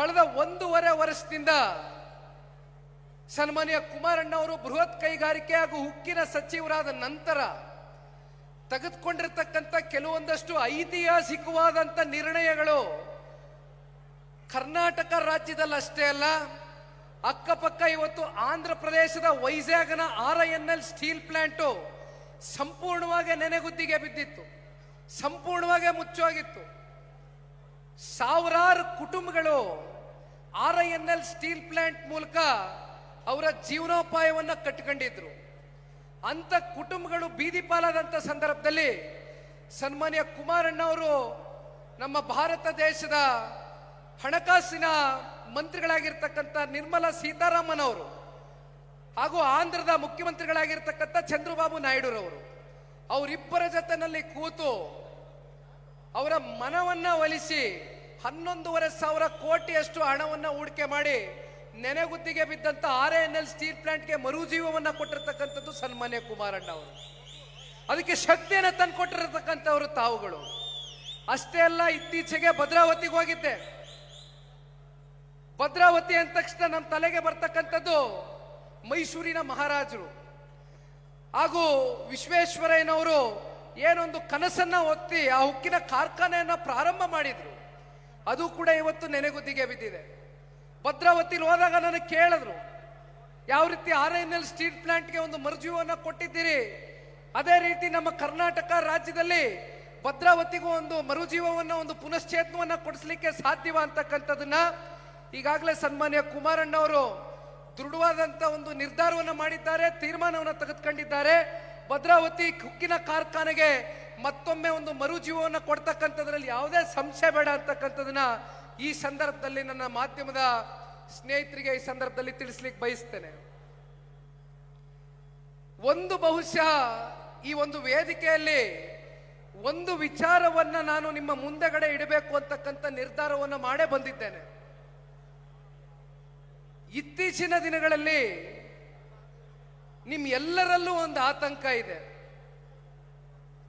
ಕಳೆದ ಒಂದೂವರೆ ವರ್ಷದಿಂದ ಸನ್ಮಾನ್ಯ ಕುಮಾರಣ್ಣ ಅವರು ಬೃಹತ್ ಕೈಗಾರಿಕೆ ಹಾಗೂ ಉಕ್ಕಿನ ಸಚಿವರಾದ ನಂತರ ತೆಗೆದುಕೊಂಡಿರ್ತಕ್ಕಂಥ ಕೆಲವೊಂದಷ್ಟು ಐತಿಹಾಸಿಕವಾದಂಥ ನಿರ್ಣಯಗಳು ಕರ್ನಾಟಕ ರಾಜ್ಯದಲ್ಲಷ್ಟೇ ಅಲ್ಲ, ಅಕ್ಕಪಕ್ಕ ಇವತ್ತು ಆಂಧ್ರ ಪ್ರದೇಶದ ವೈಜಾಗ್ನ R N L steel plant ಸಂಪೂರ್ಣವಾಗಿ ನೆನೆಗುದ್ದಿಗೆ ಬಿದ್ದಿತ್ತು, ಸಂಪೂರ್ಣವಾಗಿ ಮುಚ್ಚೋಗಿತ್ತು ಸಾವಿರಾರು ಕುಟುಂಬಗಳು R I N L steel plant ಮೂಲಕ ಅವರ ಜೀವನೋಪಾಯವನ್ನು ಕಟ್ಕೊಂಡಿದ್ರು ಅಂತ ಕುಟುಂಬಗಳು ಬೀದಿ ಪಾಲಾದಂಥ ಸಂದರ್ಭದಲ್ಲಿ ಸನ್ಮಾನ್ಯ ಕುಮಾರಣ್ಣ ಅವರು ನಮ್ಮ ಭಾರತ ದೇಶದ ಹಣಕಾಸಿನ ಮಂತ್ರಿಗಳಾಗಿರ್ತಕ್ಕಂಥ ನಿರ್ಮಲಾ ಸೀತಾರಾಮನ್ ಅವರು ಹಾಗೂ ಆಂಧ್ರದ ಮುಖ್ಯಮಂತ್ರಿಗಳಾಗಿರ್ತಕ್ಕಂಥ ಚಂದ್ರಬಾಬು ನಾಯ್ಡುರವರು, ಅವರಿಬ್ಬರ ಜೊತೆನಲ್ಲಿ ಕೂತು ಅವರ ಮನವನ್ನ ಒಲಿಸಿ ಹನ್ನೊಂದೂವರೆ ಸಾವಿರ ಕೋಟಿಯಷ್ಟು ಹಣವನ್ನ ಹೂಡಿಕೆ ಮಾಡಿ ನೆನೆಗುದ್ದಿಗೆ ಬಿದ್ದಂತ ಆರ್ ಎನ್ ಎಲ್ ಸ್ಟೀಲ್ ಪ್ಲಾಂಟ್ಗೆ ಮರುಜೀವವನ್ನ ಕೊಟ್ಟಿರ್ತಕ್ಕಂಥದ್ದು ಸನ್ಮಾನ್ಯ ಕುಮಾರಣ್ಣ ಅವರು. ಅದಕ್ಕೆ ಶಕ್ತಿಯನ್ನು ತಂದು ಕೊಟ್ಟಿರತಕ್ಕಂಥವ್ರು ತಾವುಗಳು. ಅಷ್ಟೇ ಅಲ್ಲ, ಇತ್ತೀಚೆಗೆ ಭದ್ರಾವತಿಗೆ ಹೋಗಿದ್ದೆ. ಭದ್ರಾವತಿ ಅಂದ ತಕ್ಷಣ ನಮ್ಮ ತಲೆಗೆ ಬರ್ತಕ್ಕಂಥದ್ದು ಮೈಸೂರಿನ ಮಹಾರಾಜರು. ಹಾಗೂ ವಿಶ್ವೇಶ್ವರಯ್ಯನವರು ಏನೊಂದು ಕನಸನ್ನ ಒತ್ತಿ ಆ ಉಕ್ಕಿನ ಕಾರ್ಖಾನೆಯನ್ನ ಪ್ರಾರಂಭ ಮಾಡಿದ್ರು. ಅದು ಕೂಡ ಇವತ್ತು ನೆನೆಗುದಿಗೆ ಬಿದ್ದಿದೆ. ಭದ್ರಾವತಿಲಿ ಹೋದಾಗ ನನಗೆ ಕೇಳಿದ್ರು, ಯಾವ ರೀತಿ ಆರ್ ಎನ್ ಎಲ್ ಸ್ಟೀಲ್ ಪ್ಲಾಂಟ್ಗೆ ಒಂದು ಮರುಜೀವನ ಕೊಟ್ಟಿದ್ದೀರಿ? ಅದೇ ರೀತಿ ನಮ್ಮ ಕರ್ನಾಟಕ ರಾಜ್ಯದಲ್ಲಿ ಭದ್ರಾವತಿಗೂ ಒಂದು ಮರುಜೀವವನ್ನು, ಒಂದು ಪುನಶ್ಚೇತನವನ್ನು ಕೊಡಿಸ್ಲಿಕ್ಕೆ ಸಾಧ್ಯವ? ಅಂತಕ್ಕಂಥದನ್ನ ಈಗಾಗಲೇ ಸನ್ಮಾನ್ಯ ಕುಮಾರಣ್ಣ ಅವರು ದೃಢವಾದಂಥ ಒಂದು ನಿರ್ಧಾರವನ್ನು ಮಾಡಿದ್ದಾರೆ, ತೀರ್ಮಾನವನ್ನು ತೆಗೆದುಕೊಂಡಿದ್ದಾರೆ. ಭದ್ರಾವತಿ ಕುಕ್ಕಿನ ಕಾರ್ಖಾನೆಗೆ ಮತ್ತೊಮ್ಮೆ ಒಂದು ಮರುಜೀವವನ್ನು ಕೊಡ್ತಕ್ಕಂಥದ್ರಲ್ಲಿ ಯಾವುದೇ ಸಂಶಯ ಬೇಡ ಅಂತಕ್ಕಂಥದನ್ನ ಈ ಸಂದರ್ಭದಲ್ಲಿ ನನ್ನ ಮಾಧ್ಯಮದ ಸ್ನೇಹಿತರಿಗೆ ಈ ಸಂದರ್ಭದಲ್ಲಿ ತಿಳಿಸ್ಲಿಕ್ಕೆ ಬಯಸ್ತೇನೆ. ಒಂದು ಬಹುಶಃ ಈ ಒಂದು ವೇದಿಕೆಯಲ್ಲಿ ಒಂದು ವಿಚಾರವನ್ನ ನಾನು ನಿಮ್ಮ ಮುಂದೆಗಡೆ ಇಡಬೇಕು ಅಂತಕ್ಕಂಥ ನಿರ್ಧಾರವನ್ನು ಮಾಡೇ ಬಂದಿದ್ದೇನೆ. ಇತ್ತೀಚಿನ ದಿನಗಳಲ್ಲಿ ನಿಮ್ ಎಲ್ಲರಲ್ಲೂ ಒಂದು ಆತಂಕ ಇದೆ.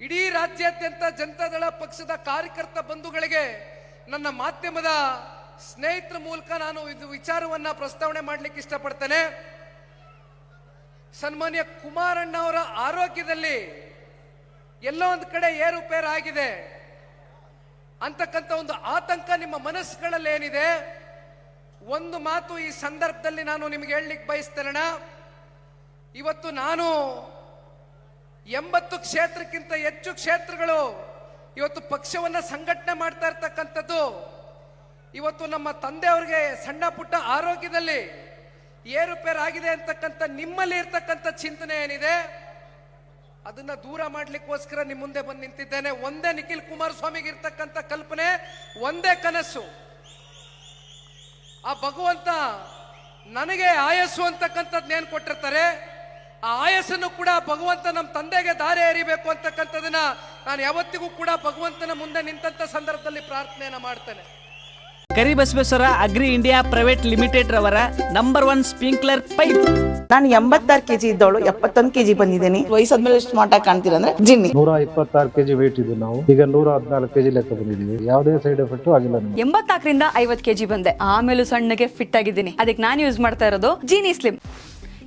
ಇಡೀ ರಾಜ್ಯಾದ್ಯಂತ ಜನತಾದಳ ಪಕ್ಷದ ಕಾರ್ಯಕರ್ತ ಬಂಧುಗಳಿಗೆ ನನ್ನ ಮಾಧ್ಯಮದ ಸ್ನೇಹಿತರ ಮೂಲಕ ನಾನು ಇದು ವಿಚಾರವನ್ನ ಪ್ರಸ್ತಾವನೆ ಮಾಡ್ಲಿಕ್ಕೆ ಇಷ್ಟಪಡ್ತೇನೆ. ಸನ್ಮಾನ್ಯ ಕುಮಾರಣ್ಣ ಅವರ ಆರೋಗ್ಯದಲ್ಲಿ ಎಲ್ಲೋ ಒಂದು ಕಡೆ ಏರುಪೇರು ಆಗಿದೆ. ಅಂತಕ್ಕಂಥ ಒಂದು ಆತಂಕ ನಿಮ್ಮ ಮನಸ್ಸುಗಳಲ್ಲಿ ಏನಿದೆ? ಒಂದು ಮಾತು ಈ ಸಂದರ್ಭದಲ್ಲಿ ನಾನು ನಿಮಗೆ ಹೇಳಲಿಕ್ಕೆ ಬಯಸ್ತೇನೆ ಇವತ್ತು ನಾನು ಎಂಬತ್ತು ಕ್ಷೇತ್ರಕ್ಕಿಂತ ಹೆಚ್ಚು ಕ್ಷೇತ್ರಗಳು ಇವತ್ತು ಪಕ್ಷವನ್ನ ಸಂಘಟನೆ ಮಾಡ್ತಾ ಇರ್ತಕ್ಕಂಥದ್ದು. ಇವತ್ತು ನಮ್ಮ ತಂದೆಯವ್ರಿಗೆ ಸಣ್ಣ ಪುಟ್ಟ ಆರೋಗ್ಯದಲ್ಲಿ ಏರುಪೇರು ಆಗಿದೆ ಅಂತಕ್ಕಂಥ ನಿಮ್ಮಲ್ಲಿ ಇರ್ತಕ್ಕಂಥ ಚಿಂತನೆ ಏನಿದೆ? ಅದನ್ನ ದೂರ ಮಾಡ್ಲಿಕ್ಕೋಸ್ಕರ ನಿಮ್ಮ ಮುಂದೆ ಬಂದು ನಿಂತಿದ್ದೇನೆ. ಒಂದೇ ನಿಖಿಲ್ ಕುಮಾರಸ್ವಾಮಿಗೆ ಇರ್ತಕ್ಕಂಥ ಕಲ್ಪನೆ, ಒಂದೇ ಕನಸು. ಆ ಭಗವಂತ ನನಗೆ ಆಯಸ್ಸು ಅಂತಕ್ಕಂಥದ್ನೇನು ಕೊಟ್ಟಿರ್ತಾರೆ? ಆ ಆಯಸ್ಸನ್ನು ಕೂಡ ಭಗವಂತ ನಮ್ಮ ತಂದೆಗೆ ದಾರಿ ಎರಿಬೇಕು ಅಂತಕ್ಕಂಥದನ್ನ ನಾನು ಯಾವತ್ತಿಗೂ ಕೂಡ ಭಗವಂತನ ಮುಂದೆ ನಿಂತಂತ ಸಂದರ್ಭದಲ್ಲಿ ಪ್ರಾರ್ಥನೆಯನ್ನ ಮಾಡ್ತೇನೆ. Karibasaveshwara agri India private limited ರವರ ನಂಬರ್ ಒನ್ ಸ್ಪ್ರಿಂಕ್ಲರ್ ಪೈಪ್ ನಾನು ಎಂಬತ್ತಾರು ಕೆಜಿ ಇದ್ದವಳು ಎಪ್ಪತ್ತೊಂದು ಕೆಜಿ ಬಂದಿದ್ದೀನಿ. ವಯಸ್ಸಾದ್ಮೇಲೆ ಎಷ್ಟು ಮಾಟ ಕಾಣ್ತೀರಾ ಅಂದ್ರೆ ಜಿನ್ನಿ. ನೂರ ಇಪ್ಪತ್ತಾರು ಕೆಜಿ ವೇಟ್ ಇದ್ದು ನಾವು. ಈಗ ನೂರ ಹದಿನಾಲ್ಕು ಕೆಜಿ ಲೆಕ್ಕ ಬಂದಿದ್ದೀವಿ. ಯಾವುದೇ ಸೈಡ್ ಎಫೆಕ್ಟ್ ಆಗಿಲ್ಲ ಎಂಬತ್ತಾಕರಿಂದ ಎಂಬತ್ನಾಲ್ಕರಿಂದ ಐವತ್ ಕೆಜಿ ಬಂದೆ. ಆಮೇಲೂ ಸಣ್ಣಗೆ ಫಿಟ್ ಆಗಿದ್ದೀನಿ. ಅದಕ್ಕೆ ನಾನು ಯೂಸ್ ಮಾಡ್ತಾ ಇರೋದು ಜೀನಿ ಸ್ಲಿಮ್